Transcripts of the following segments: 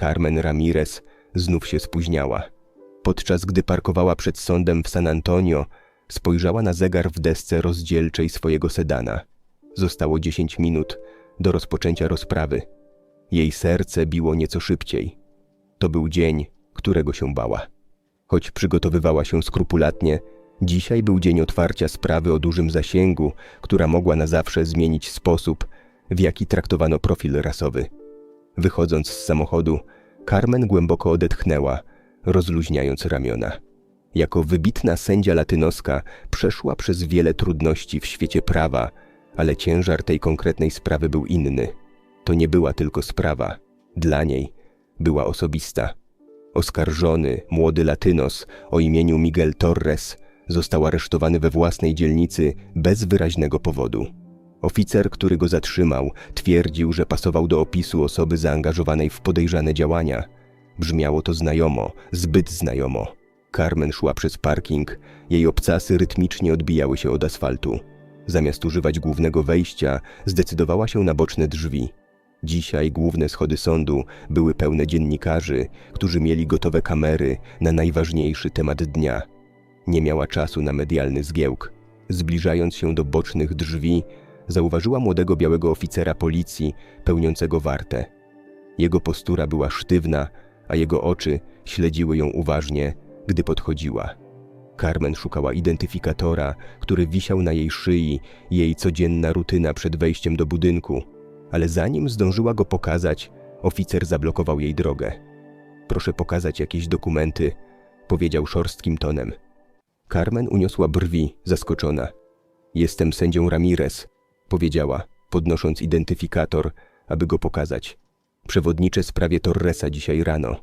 Carmen Ramirez znów się spóźniała. Podczas gdy parkowała przed sądem w San Antonio, spojrzała na zegar w desce rozdzielczej swojego sedana. Zostało 10 minut do rozpoczęcia rozprawy. Jej serce biło nieco szybciej. To był dzień, którego się bała. Choć przygotowywała się skrupulatnie, dzisiaj był dzień otwarcia sprawy o dużym zasięgu, która mogła na zawsze zmienić sposób, w jaki traktowano profil rasowy. Wychodząc z samochodu, Carmen głęboko odetchnęła, rozluźniając ramiona. Jako wybitna sędzia latynoska przeszła przez wiele trudności w świecie prawa, ale ciężar tej konkretnej sprawy był inny. To nie była tylko sprawa. Dla niej była osobista. Oskarżony, młody latynos o imieniu Miguel Torres został aresztowany we własnej dzielnicy bez wyraźnego powodu. Oficer, który go zatrzymał, twierdził, że pasował do opisu osoby zaangażowanej w podejrzane działania. Brzmiało to znajomo, zbyt znajomo. Carmen szła przez parking, jej obcasy rytmicznie odbijały się od asfaltu. Zamiast używać głównego wejścia, zdecydowała się na boczne drzwi. Dzisiaj główne schody sądu były pełne dziennikarzy, którzy mieli gotowe kamery na najważniejszy temat dnia. Nie miała czasu na medialny zgiełk. Zbliżając się do bocznych drzwi, zauważyła młodego białego oficera policji pełniącego wartę. Jego postura była sztywna, a jego oczy śledziły ją uważnie, gdy podchodziła. Carmen szukała identyfikatora, który wisiał na jej szyi, jej codzienna rutyna przed wejściem do budynku, ale zanim zdążyła go pokazać, oficer zablokował jej drogę. Proszę pokazać jakieś dokumenty, powiedział szorstkim tonem. Carmen uniosła brwi, zaskoczona. Jestem sędzią Ramirez, powiedziała, podnosząc identyfikator, aby go pokazać. Przewodniczę sprawie Torresa dzisiaj rano.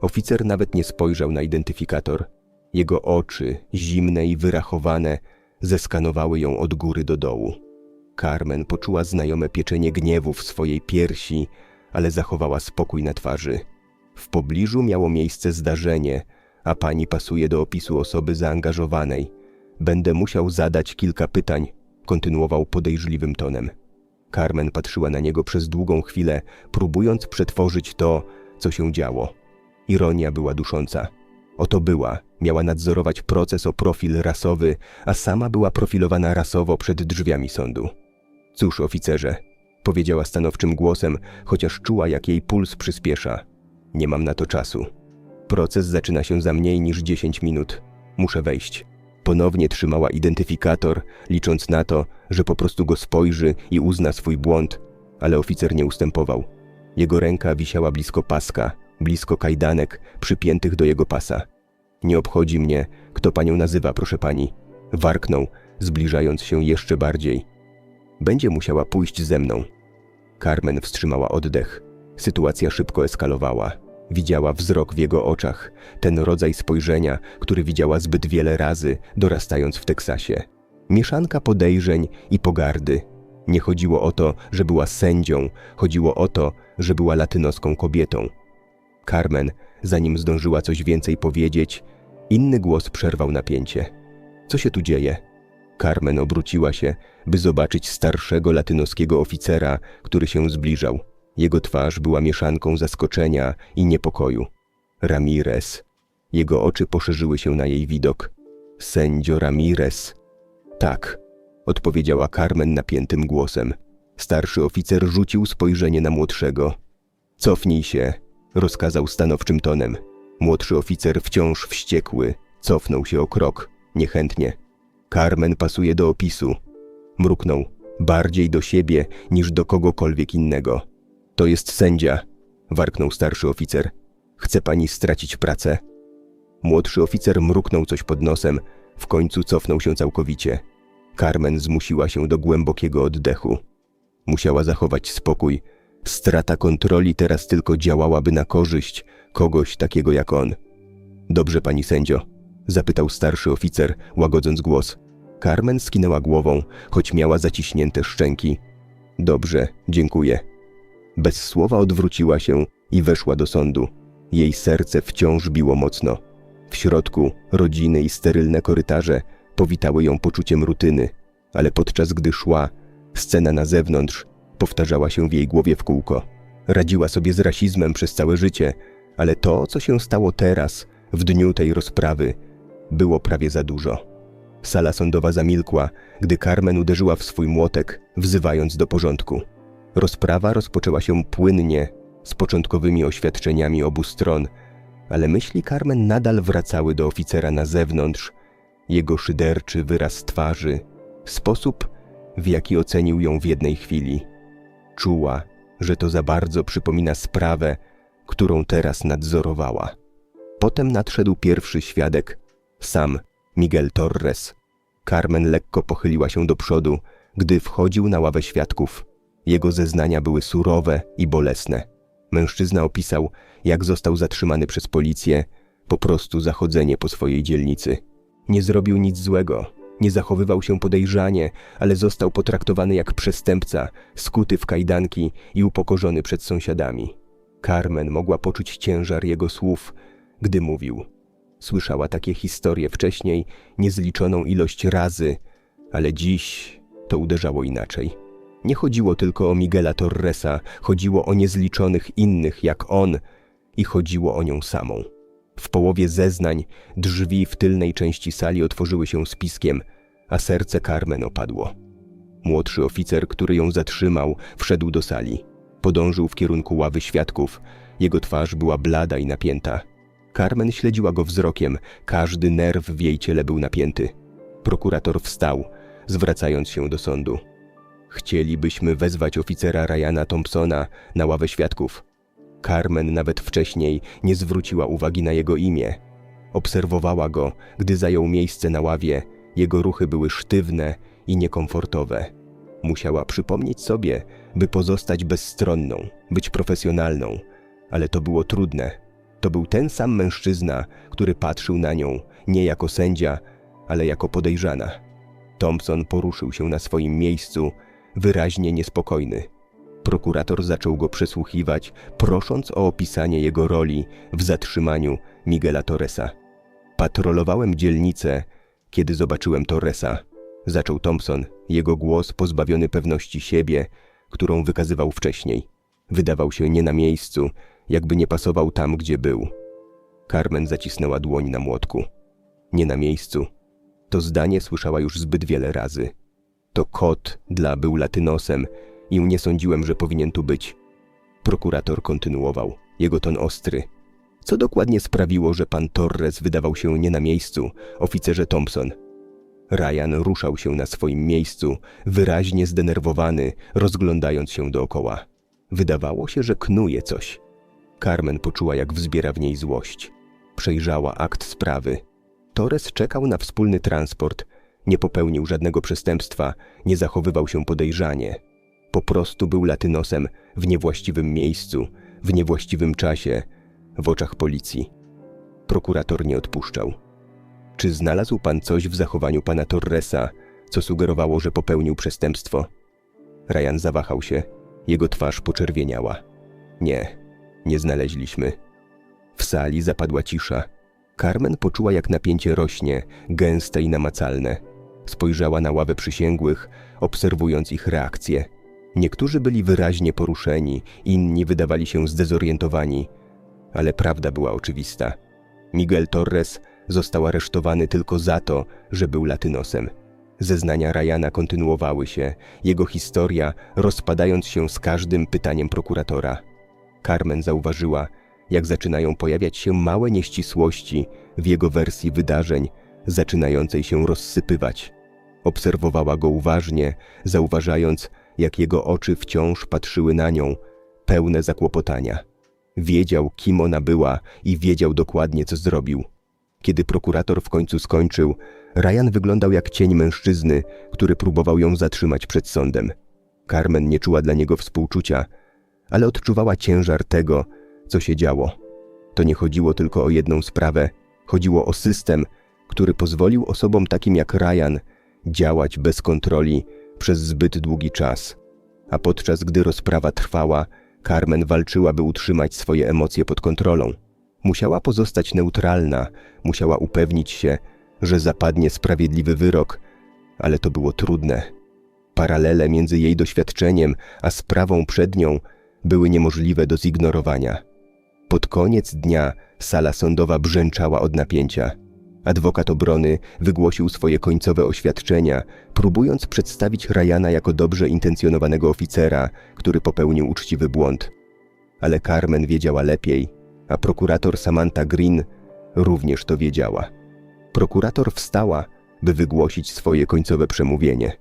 Oficer nawet nie spojrzał na identyfikator. Jego oczy, zimne i wyrachowane, zeskanowały ją od góry do dołu. Carmen poczuła znajome pieczenie gniewu w swojej piersi, ale zachowała spokój na twarzy. W pobliżu miało miejsce zdarzenie, a pani pasuje do opisu osoby zaangażowanej. Będę musiał zadać kilka pytań, kontynuował podejrzliwym tonem. Carmen patrzyła na niego przez długą chwilę, próbując przetworzyć to, co się działo. Ironia była dusząca. Oto była, miała nadzorować proces o profil rasowy, a sama była profilowana rasowo przed drzwiami sądu. Cóż, oficerze, powiedziała stanowczym głosem, chociaż czuła, jak jej puls przyspiesza. Nie mam na to czasu. Proces zaczyna się za mniej niż 10 minut. Muszę wejść. Ponownie trzymała identyfikator, licząc na to, że po prostu go spojrzy i uzna swój błąd, ale oficer nie ustępował. Jego ręka wisiała blisko paska, blisko kajdanek przypiętych do jego pasa. Nie obchodzi mnie, kto panią nazywa, proszę pani. Warknął, zbliżając się jeszcze bardziej. Będzie musiała pójść ze mną. Carmen wstrzymała oddech. Sytuacja szybko eskalowała. Widziała wzrok w jego oczach, ten rodzaj spojrzenia, który widziała zbyt wiele razy, dorastając w Teksasie. Mieszanka podejrzeń i pogardy. Nie chodziło o to, że była sędzią, chodziło o to, że była latynoską kobietą. Carmen, zanim zdążyła coś więcej powiedzieć, inny głos przerwał napięcie. Co się tu dzieje? Carmen obróciła się, by zobaczyć starszego latynoskiego oficera, który się zbliżał. Jego twarz była mieszanką zaskoczenia i niepokoju. Ramirez. Jego oczy poszerzyły się na jej widok. Sędzio Ramirez. Tak, odpowiedziała Carmen napiętym głosem. Starszy oficer rzucił spojrzenie na młodszego. Cofnij się, rozkazał stanowczym tonem. Młodszy oficer wciąż wściekły, cofnął się o krok, niechętnie. Carmen pasuje do opisu. Mruknął, bardziej do siebie niż do kogokolwiek innego. To jest sędzia, warknął starszy oficer. Chce pani stracić pracę? Młodszy oficer mruknął coś pod nosem, w końcu cofnął się całkowicie. Carmen zmusiła się do głębokiego oddechu. Musiała zachować spokój. Strata kontroli teraz tylko działałaby na korzyść kogoś takiego jak on. Dobrze, pani sędzio, zapytał starszy oficer, łagodząc głos. Carmen skinęła głową, choć miała zaciśnięte szczęki. Dobrze, dziękuję. Bez słowa odwróciła się i weszła do sądu. Jej serce wciąż biło mocno. W środku rodziny i sterylne korytarze powitały ją poczuciem rutyny, ale podczas gdy szła, scena na zewnątrz powtarzała się w jej głowie w kółko. Radziła sobie z rasizmem przez całe życie, ale to, co się stało teraz, w dniu tej rozprawy, było prawie za dużo. Sala sądowa zamilkła, gdy Carmen uderzyła w swój młotek, wzywając do porządku. Rozprawa rozpoczęła się płynnie, z początkowymi oświadczeniami obu stron, ale myśli Carmen nadal wracały do oficera na zewnątrz, jego szyderczy wyraz twarzy, sposób, w jaki ocenił ją w jednej chwili. Czuła, że to za bardzo przypomina sprawę, którą teraz nadzorowała. Potem nadszedł pierwszy świadek, sam Miguel Torres. Carmen lekko pochyliła się do przodu, gdy wchodził na ławę świadków. Jego zeznania były surowe i bolesne. Mężczyzna opisał, jak został zatrzymany przez policję, po prostu zachodzenie po swojej dzielnicy. Nie zrobił nic złego, nie zachowywał się podejrzanie, ale został potraktowany jak przestępca, skuty w kajdanki i upokorzony przed sąsiadami. Carmen mogła poczuć ciężar jego słów, gdy mówił. Słyszała takie historie wcześniej, niezliczoną ilość razy, ale dziś to uderzało inaczej. Nie chodziło tylko o Miguela Torresa, chodziło o niezliczonych innych jak on i chodziło o nią samą. W połowie zeznań drzwi w tylnej części sali otworzyły się z piskiem, a serce Carmen opadło. Młodszy oficer, który ją zatrzymał, wszedł do sali. Podążył w kierunku ławy świadków. Jego twarz była blada i napięta. Carmen śledziła go wzrokiem, każdy nerw w jej ciele był napięty. Prokurator wstał, zwracając się do sądu. Chcielibyśmy wezwać oficera Ryana Thompsona na ławę świadków. Carmen nawet wcześniej nie zwróciła uwagi na jego imię. Obserwowała go, gdy zajął miejsce na ławie. Jego ruchy były sztywne i niekomfortowe. Musiała przypomnieć sobie, by pozostać bezstronną, być profesjonalną, ale to było trudne. To był ten sam mężczyzna, który patrzył na nią nie jako sędzia, ale jako podejrzana. Thompson poruszył się na swoim miejscu, wyraźnie niespokojny. Prokurator zaczął go przesłuchiwać, prosząc o opisanie jego roli w zatrzymaniu Miguela Torresa. Patrolowałem dzielnicę, kiedy zobaczyłem Torresa. Zaczął Thompson, jego głos pozbawiony pewności siebie, którą wykazywał wcześniej. Wydawał się nie na miejscu, jakby nie pasował tam, gdzie był. Carmen zacisnęła dłoń na młotku. Nie na miejscu. To zdanie słyszała już zbyt wiele razy. To kot dla był latynosem i nie sądziłem, że powinien tu być. Prokurator kontynuował, jego ton ostry. Co dokładnie sprawiło, że pan Torres wydawał się nie na miejscu, oficerze Thompson? Ryan ruszał się na swoim miejscu, wyraźnie zdenerwowany, rozglądając się dookoła. Wydawało się, że knuje coś. Carmen poczuła, jak wzbiera w niej złość. Przejrzała akt sprawy. Torres czekał na wspólny transport. Nie popełnił żadnego przestępstwa, nie zachowywał się podejrzanie. Po prostu był latynosem w niewłaściwym miejscu, w niewłaściwym czasie, w oczach policji. Prokurator nie odpuszczał. Czy znalazł pan coś w zachowaniu pana Torresa, co sugerowało, że popełnił przestępstwo? Ryan zawahał się. Jego twarz poczerwieniała. Nie, nie znaleźliśmy. W sali zapadła cisza. Carmen poczuła, jak napięcie rośnie, gęste i namacalne. Spojrzała na ławę przysięgłych, obserwując ich reakcje. Niektórzy byli wyraźnie poruszeni, inni wydawali się zdezorientowani, ale prawda była oczywista. Miguel Torres został aresztowany tylko za to, że był latynosem. Zeznania Ryana kontynuowały się, jego historia rozpadając się z każdym pytaniem prokuratora. Carmen zauważyła, jak zaczynają pojawiać się małe nieścisłości w jego wersji wydarzeń, zaczynającej się rozsypywać. Obserwowała go uważnie, zauważając, jak jego oczy wciąż patrzyły na nią, pełne zakłopotania. Wiedział, kim ona była i wiedział dokładnie, co zrobił. Kiedy prokurator w końcu skończył, Ryan wyglądał jak cień mężczyzny, który próbował ją zatrzymać przed sądem. Carmen nie czuła dla niego współczucia, ale odczuwała ciężar tego, co się działo. To nie chodziło tylko o jedną sprawę, chodziło o system, który pozwolił osobom takim jak Ryan działać bez kontroli przez zbyt długi czas. A podczas gdy rozprawa trwała, Carmen walczyła, by utrzymać swoje emocje pod kontrolą. Musiała pozostać neutralna, musiała upewnić się, że zapadnie sprawiedliwy wyrok, ale to było trudne. Paralele między jej doświadczeniem a sprawą przed nią były niemożliwe do zignorowania. Pod koniec dnia sala sądowa brzęczała od napięcia. Adwokat obrony wygłosił swoje końcowe oświadczenia, próbując przedstawić Ryana jako dobrze intencjonowanego oficera, który popełnił uczciwy błąd. Ale Carmen wiedziała lepiej, a prokurator Samantha Green również to wiedziała. Prokurator wstała, by wygłosić swoje końcowe przemówienie.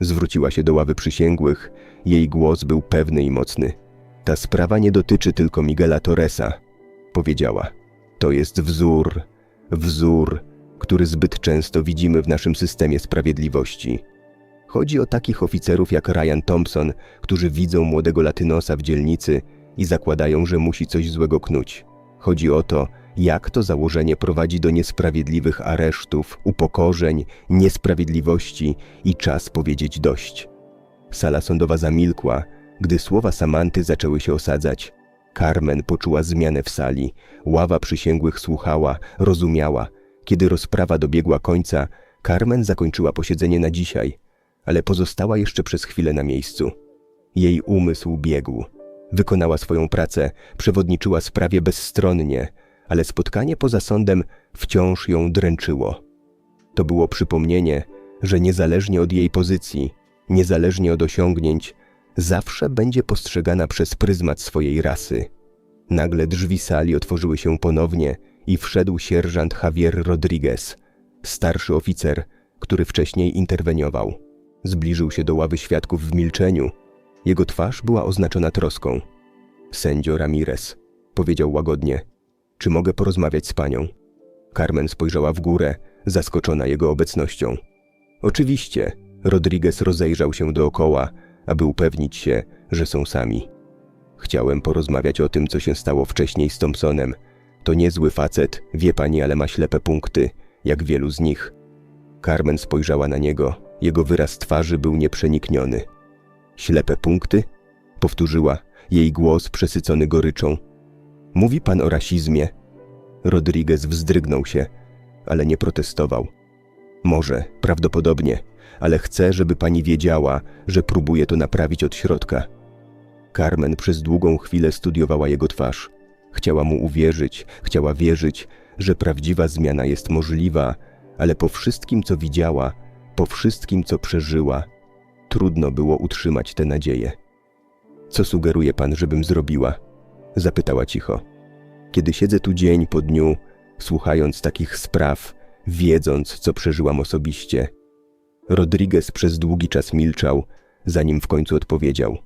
Zwróciła się do ławy przysięgłych, jej głos był pewny i mocny. Ta sprawa nie dotyczy tylko Miguela Torresa, powiedziała. To jest wzór, wzór, który zbyt często widzimy w naszym systemie sprawiedliwości. Chodzi o takich oficerów jak Ryan Thompson, którzy widzą młodego latynosa w dzielnicy i zakładają, że musi coś złego knuć. Chodzi o to, jak to założenie prowadzi do niesprawiedliwych aresztów, upokorzeń, niesprawiedliwości i czas powiedzieć dość. Sala sądowa zamilkła, gdy słowa Samanty zaczęły się osadzać. Carmen poczuła zmianę w sali, ława przysięgłych słuchała, rozumiała. Kiedy rozprawa dobiegła końca, Carmen zakończyła posiedzenie na dzisiaj, ale pozostała jeszcze przez chwilę na miejscu. Jej umysł biegł. Wykonała swoją pracę, przewodniczyła sprawie bezstronnie, ale spotkanie poza sądem wciąż ją dręczyło. To było przypomnienie, że niezależnie od jej pozycji, niezależnie od osiągnięć, zawsze będzie postrzegana przez pryzmat swojej rasy. Nagle drzwi sali otworzyły się ponownie i wszedł sierżant Javier Rodriguez, starszy oficer, który wcześniej interweniował. Zbliżył się do ławy świadków w milczeniu. Jego twarz była oznaczona troską. Sędzio Ramirez, powiedział łagodnie, czy mogę porozmawiać z panią? Carmen spojrzała w górę, zaskoczona jego obecnością. Oczywiście, Rodriguez rozejrzał się dookoła, aby upewnić się, że są sami. Chciałem porozmawiać o tym, co się stało wcześniej z Thompsonem. To niezły facet, wie pani, ale ma ślepe punkty, jak wielu z nich. Carmen spojrzała na niego. Jego wyraz twarzy był nieprzenikniony. Ślepe punkty? Powtórzyła, jej głos przesycony goryczą. Mówi pan o rasizmie? Rodriguez wzdrygnął się, ale nie protestował. Może, prawdopodobnie, ale chcę, żeby pani wiedziała, że próbuję to naprawić od środka. Carmen przez długą chwilę studiowała jego twarz. Chciała mu uwierzyć, chciała wierzyć, że prawdziwa zmiana jest możliwa, ale po wszystkim, co widziała, po wszystkim, co przeżyła, trudno było utrzymać tę nadzieję. Co sugeruje pan, żebym zrobiła? Zapytała cicho. Kiedy siedzę tu dzień po dniu, słuchając takich spraw, wiedząc, co przeżyłam osobiście. Rodriguez przez długi czas milczał, zanim w końcu odpowiedział.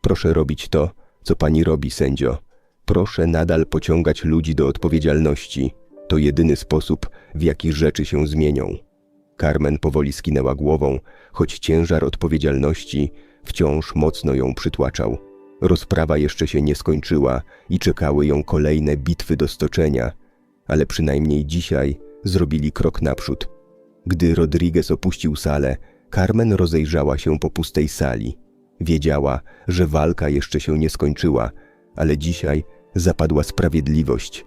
Proszę robić to, co pani robi, sędzio. Proszę nadal pociągać ludzi do odpowiedzialności. To jedyny sposób, w jaki rzeczy się zmienią. Carmen powoli skinęła głową, choć ciężar odpowiedzialności wciąż mocno ją przytłaczał. Rozprawa jeszcze się nie skończyła i czekały ją kolejne bitwy do stoczenia, ale przynajmniej dzisiaj zrobili krok naprzód. Gdy Rodriguez opuścił salę, Carmen rozejrzała się po pustej sali. Wiedziała, że walka jeszcze się nie skończyła, ale dzisiaj zapadła sprawiedliwość.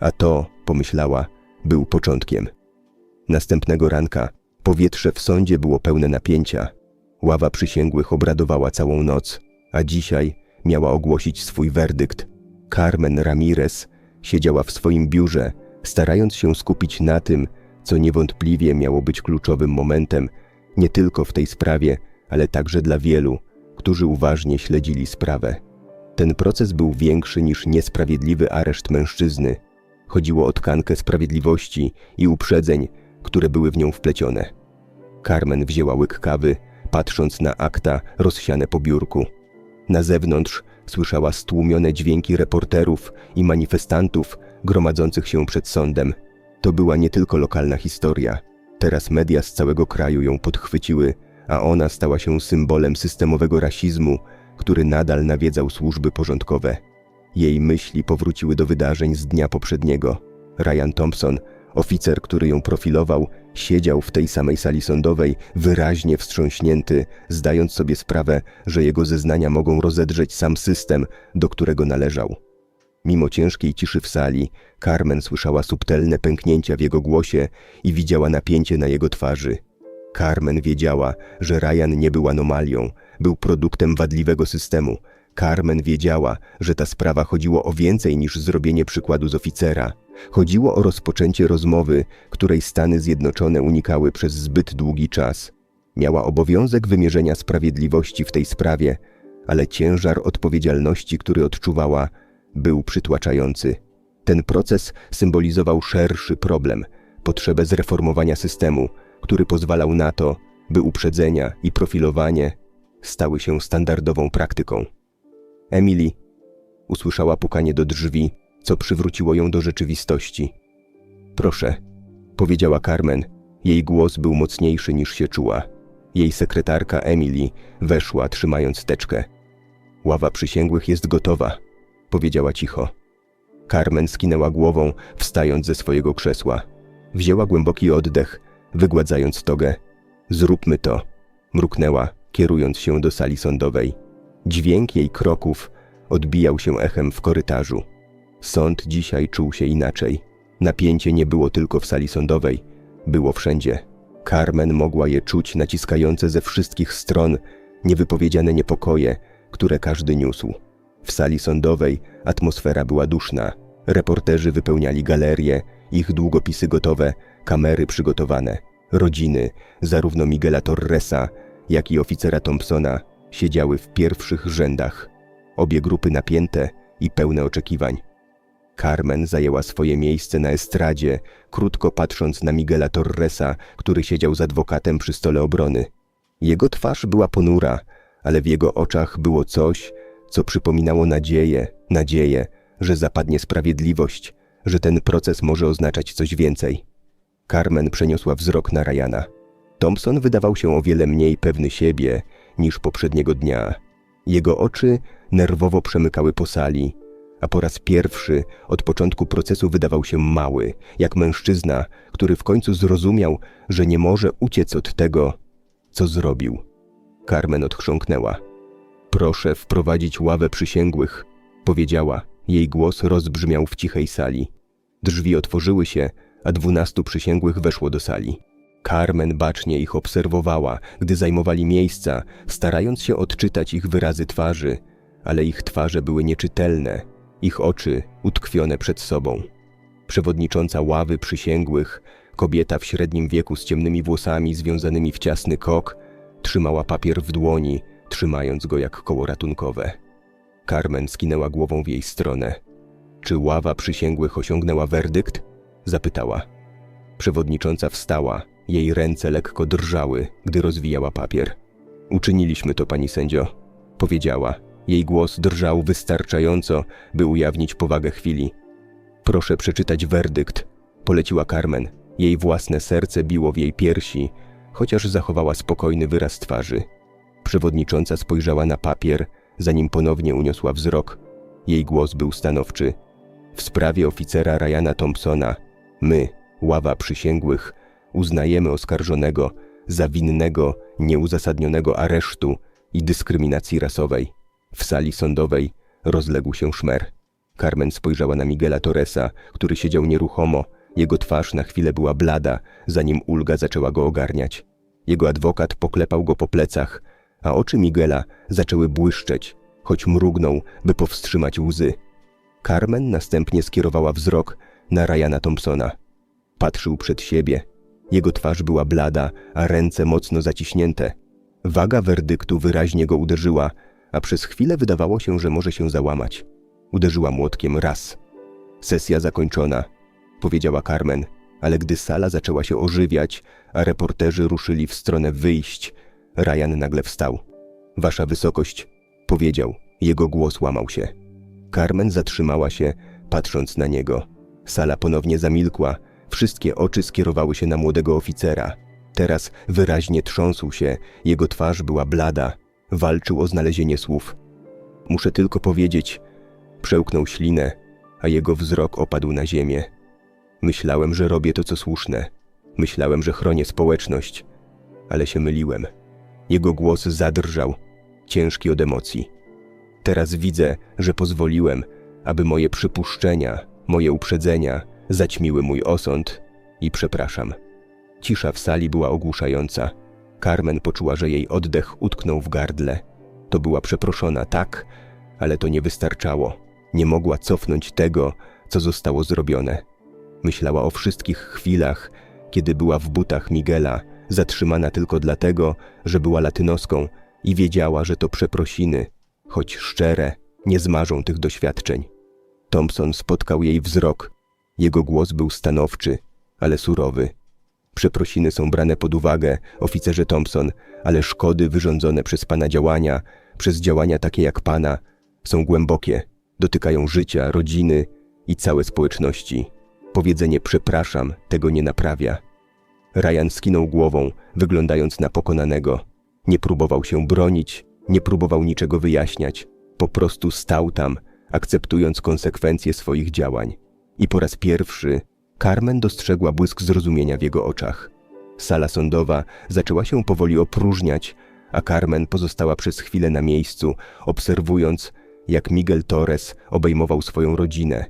A to, pomyślała, był początkiem. Następnego ranka powietrze w sądzie było pełne napięcia. Ława przysięgłych obradowała całą noc, a dzisiaj miała ogłosić swój werdykt. Carmen Ramirez siedziała w swoim biurze, starając się skupić na tym, co niewątpliwie miało być kluczowym momentem nie tylko w tej sprawie, ale także dla wielu, którzy uważnie śledzili sprawę. Ten proces był większy niż niesprawiedliwy areszt mężczyzny. Chodziło o tkankę sprawiedliwości i uprzedzeń, które były w nią wplecione. Carmen wzięła łyk kawy, patrząc na akta rozsiane po biurku. Na zewnątrz słyszała stłumione dźwięki reporterów i manifestantów gromadzących się przed sądem. To była nie tylko lokalna historia. Teraz media z całego kraju ją podchwyciły, a ona stała się symbolem systemowego rasizmu, który nadal nawiedzał służby porządkowe. Jej myśli powróciły do wydarzeń z dnia poprzedniego. Ryan Thompson, oficer, który ją profilował, siedział w tej samej sali sądowej, wyraźnie wstrząśnięty, zdając sobie sprawę, że jego zeznania mogą rozedrzeć sam system, do którego należał. Mimo ciężkiej ciszy w sali, Carmen słyszała subtelne pęknięcia w jego głosie i widziała napięcie na jego twarzy. Carmen wiedziała, że Ryan nie był anomalią, był produktem wadliwego systemu. Carmen wiedziała, że ta sprawa chodziło o więcej niż zrobienie przykładu z oficera. Chodziło o rozpoczęcie rozmowy, której Stany Zjednoczone unikały przez zbyt długi czas. Miała obowiązek wymierzenia sprawiedliwości w tej sprawie, ale ciężar odpowiedzialności, który odczuwała, był przytłaczający. Ten proces symbolizował szerszy problem potrzebę zreformowania systemu, który pozwalał na to, by uprzedzenia i profilowanie stały się standardową praktyką. Emily usłyszała pukanie do drzwi, co przywróciło ją do rzeczywistości. Proszę, powiedziała Carmen. Jej głos był mocniejszy niż się czuła. Jej sekretarka Emily weszła, trzymając teczkę. Ława przysięgłych jest gotowa, powiedziała cicho. Carmen skinęła głową, wstając ze swojego krzesła. Wzięła głęboki oddech, wygładzając togę. Zróbmy to, mruknęła, kierując się do sali sądowej. Dźwięk jej kroków odbijał się echem w korytarzu. Sąd dzisiaj czuł się inaczej. Napięcie nie było tylko w sali sądowej, było wszędzie. Carmen mogła je czuć naciskające ze wszystkich stron niewypowiedziane niepokoje, które każdy niósł. W sali sądowej atmosfera była duszna. Reporterzy wypełniali galerie, ich długopisy gotowe, kamery przygotowane. Rodziny, zarówno Miguela Torresa, jak i oficera Thompsona, siedziały w pierwszych rzędach. Obie grupy napięte i pełne oczekiwań. Carmen zajęła swoje miejsce na estradzie, krótko patrząc na Miguela Torresa, który siedział z adwokatem przy stole obrony. Jego twarz była ponura, ale w jego oczach było coś, co przypominało nadzieję, nadzieję, że zapadnie sprawiedliwość, że ten proces może oznaczać coś więcej. Carmen przeniosła wzrok na Ryana. Thompson wydawał się o wiele mniej pewny siebie niż poprzedniego dnia. Jego oczy nerwowo przemykały po sali, a po raz pierwszy od początku procesu wydawał się mały, jak mężczyzna, który w końcu zrozumiał, że nie może uciec od tego, co zrobił. Carmen odchrząknęła. Proszę wprowadzić ławę przysięgłych, powiedziała. Jej głos rozbrzmiał w cichej sali. Drzwi otworzyły się, a dwunastu przysięgłych weszło do sali. Carmen bacznie ich obserwowała, gdy zajmowali miejsca, starając się odczytać ich wyrazy twarzy, ale ich twarze były nieczytelne, ich oczy utkwione przed sobą. Przewodnicząca ławy przysięgłych, kobieta w średnim wieku z ciemnymi włosami związanymi w ciasny kok, trzymała papier w dłoni, trzymając go jak koło ratunkowe. Carmen skinęła głową w jej stronę. Czy ława przysięgłych osiągnęła werdykt? Zapytała. Przewodnicząca wstała, jej ręce lekko drżały, gdy rozwijała papier. Uczyniliśmy to, pani sędzio, powiedziała. Jej głos drżał wystarczająco, by ujawnić powagę chwili. Proszę przeczytać werdykt, poleciła Carmen. Jej własne serce biło w jej piersi, chociaż zachowała spokojny wyraz twarzy. Przewodnicząca spojrzała na papier, zanim ponownie uniosła wzrok. Jej głos był stanowczy. W sprawie oficera Ryana Thompsona, my, ława przysięgłych, uznajemy oskarżonego za winnego nieuzasadnionego aresztu i dyskryminacji rasowej. W sali sądowej rozległ się szmer. Carmen spojrzała na Miguela Torresa, który siedział nieruchomo. Jego twarz na chwilę była blada, zanim ulga zaczęła go ogarniać. Jego adwokat poklepał go po plecach, a oczy Miguela zaczęły błyszczeć, choć mrugnął, by powstrzymać łzy. Carmen następnie skierowała wzrok na Ryana Thompsona. Patrzył przed siebie. Jego twarz była blada, a ręce mocno zaciśnięte. Waga werdyktu wyraźnie go uderzyła, a przez chwilę wydawało się, że może się załamać. Uderzyła młotkiem raz. Sesja zakończona, powiedziała Carmen, ale gdy sala zaczęła się ożywiać, a reporterzy ruszyli w stronę wyjść, Ryan nagle wstał. Wasza wysokość, powiedział. Jego głos łamał się. Carmen zatrzymała się, patrząc na niego. Sala ponownie zamilkła. Wszystkie oczy skierowały się na młodego oficera. Teraz wyraźnie trząsł się, jego twarz była blada. Walczył o znalezienie słów. Muszę tylko powiedzieć, przełknął ślinę, a jego wzrok opadł na ziemię. Myślałem, że robię to, co słuszne. Myślałem, że chronię społeczność, ale się myliłem. Jego głos zadrżał, ciężki od emocji. Teraz widzę, że pozwoliłem, aby moje przypuszczenia, moje uprzedzenia zaćmiły mój osąd i przepraszam. Cisza w sali była ogłuszająca. Carmen poczuła, że jej oddech utknął w gardle. To była przeproszona tak, Ale to nie wystarczało. Nie mogła cofnąć tego, co zostało zrobione. Myślała o wszystkich chwilach, kiedy była w butach Miguela, zatrzymana tylko dlatego, że była latynoską i wiedziała, że to przeprosiny, choć szczere, nie zmarzą tych doświadczeń. Thompson spotkał jej wzrok. Jego głos był stanowczy, ale surowy. Przeprosiny są brane pod uwagę, oficerze Thompson, ale szkody wyrządzone przez pana działania, przez działania takie jak pana, są głębokie, dotykają życia, rodziny i całe społeczności. Powiedzenie przepraszam tego nie naprawia. Ryan skinął głową, wyglądając na pokonanego. Nie próbował się bronić, nie próbował niczego wyjaśniać. Po prostu stał tam, akceptując konsekwencje swoich działań. I po raz pierwszy Carmen dostrzegła błysk zrozumienia w jego oczach. Sala sądowa zaczęła się powoli opróżniać, a Carmen pozostała przez chwilę na miejscu, obserwując, jak Miguel Torres obejmował swoją rodzinę.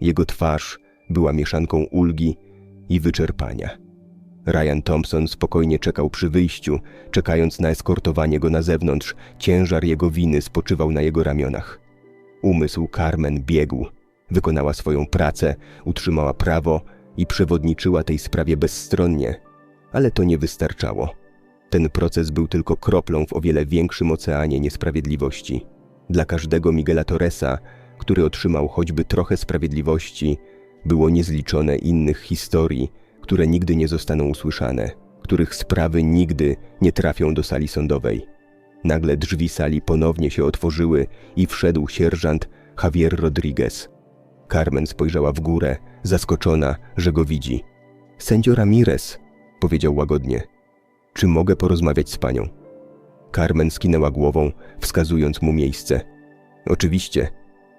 Jego twarz była mieszanką ulgi i wyczerpania. Ryan Thompson spokojnie czekał przy wyjściu, czekając na eskortowanie go na zewnątrz. Ciężar jego winy spoczywał na jego ramionach. Umysł Carmen biegł. Wykonała swoją pracę, utrzymała prawo i przewodniczyła tej sprawie bezstronnie. Ale to nie wystarczało. Ten proces był tylko kroplą w o wiele większym oceanie niesprawiedliwości. Dla każdego Miguela Torresa, który otrzymał choćby trochę sprawiedliwości, było niezliczone innych historii, które nigdy nie zostaną usłyszane, których sprawy nigdy nie trafią do sali sądowej. Nagle drzwi sali ponownie się otworzyły i wszedł sierżant Javier Rodriguez. Carmen spojrzała w górę, zaskoczona, że go widzi. Sędzio Ramirez, powiedział łagodnie. Czy mogę porozmawiać z panią? Carmen skinęła głową, wskazując mu miejsce. Oczywiście.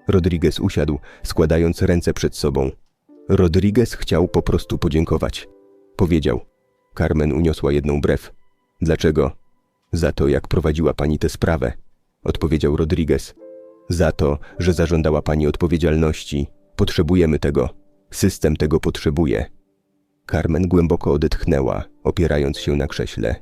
Rodriguez usiadł, składając ręce przed sobą. Rodriguez chciał po prostu podziękować. Powiedział. Carmen uniosła jedną brew. Dlaczego? Za to, jak prowadziła pani tę sprawę, odpowiedział Rodriguez. Za to, że zażądała pani odpowiedzialności. Potrzebujemy tego. System tego potrzebuje. Carmen głęboko odetchnęła, opierając się na krześle.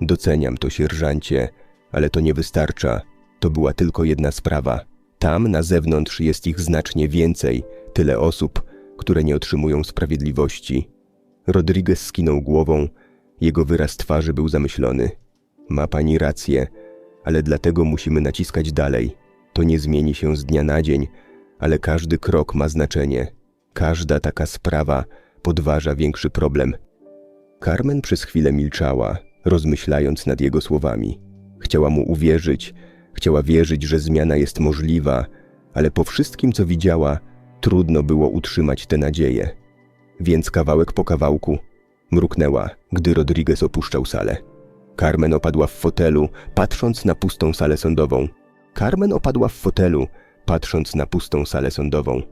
Doceniam to, sierżancie, ale to nie wystarcza. To była tylko jedna sprawa. Tam na zewnątrz jest ich znacznie więcej, tyle osób, które nie otrzymują sprawiedliwości. Rodriguez skinął głową, jego wyraz twarzy był zamyślony. Ma pani rację, ale dlatego musimy naciskać dalej. To nie zmieni się z dnia na dzień, ale każdy krok ma znaczenie. Każda taka sprawa podważa większy problem. Carmen przez chwilę milczała, rozmyślając nad jego słowami. Chciała mu uwierzyć, chciała wierzyć, że zmiana jest możliwa, ale po wszystkim, co widziała, trudno było utrzymać tę nadzieję. Więc kawałek po kawałku mruknęła, gdy Rodriguez opuszczał salę. Carmen opadła w fotelu, patrząc na pustą salę sądową. Carmen opadła w fotelu, patrząc na pustą salę sądową.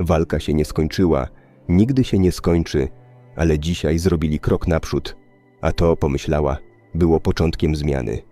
Walka się nie skończyła, nigdy się nie skończy, ale dzisiaj zrobili krok naprzód, a to, pomyślała, było początkiem zmiany.